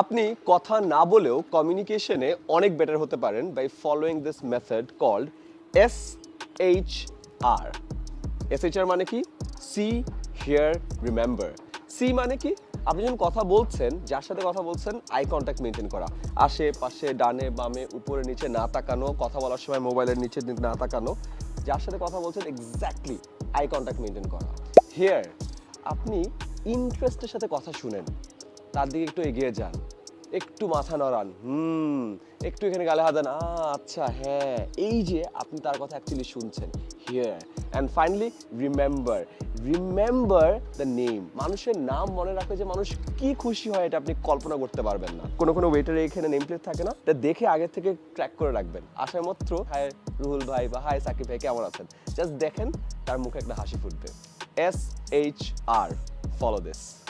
আপনি কথা না বলেও কমিউনিকেশনে অনেক বেটার হতে পারেন by following this method called S H R S H R মানে কি? সি হিয়ার রিমেম্বার সি মানে কি? আপনি যখন কথা বলছেন, যার সাথে কথা বলছেন আই কন্ট্যাক্ট মেনটেন করা। আশেপাশে, ডানে, বামে, উপরে, নিচে না তাকানো, কথা বলার সময় মোবাইলের নিচে না তাকানো, যার সাথে কথা বলছেন এক্স্যাক্টলি আই কন্ট্যাক্ট মেনটেন করা। হিয়ার আপনি ইন্টারেস্টের সাথে কথা শুনেন। তার দিকে একটু এগিয়ে যান। একটু মাথা নড়ান। হুম, একটু এখানে গালে হাত দেন। আচ্ছা হ্যাঁ এই যে আপনি তার কথা অ্যাকচুয়ালি শুনছেন here and finally remember remember the name মানুষের নাম মনে রাখলে যে মানুষ কি খুশি হয় এটা আপনি কল্পনা করতে পারবেন না। কোনো কোনো ওয়েটারে এখানে নেম প্লেট থাকে না। এটা দেখে আগে থেকে ট্র্যাক করে রাখবেন। আসার মাত্র হাই রুহুল ভাই বা হায় সাকিব ভাই, কেমন আছেন? জাস্ট দেখেন, তার মুখে একটা হাসি ফুটবে। S H R follow this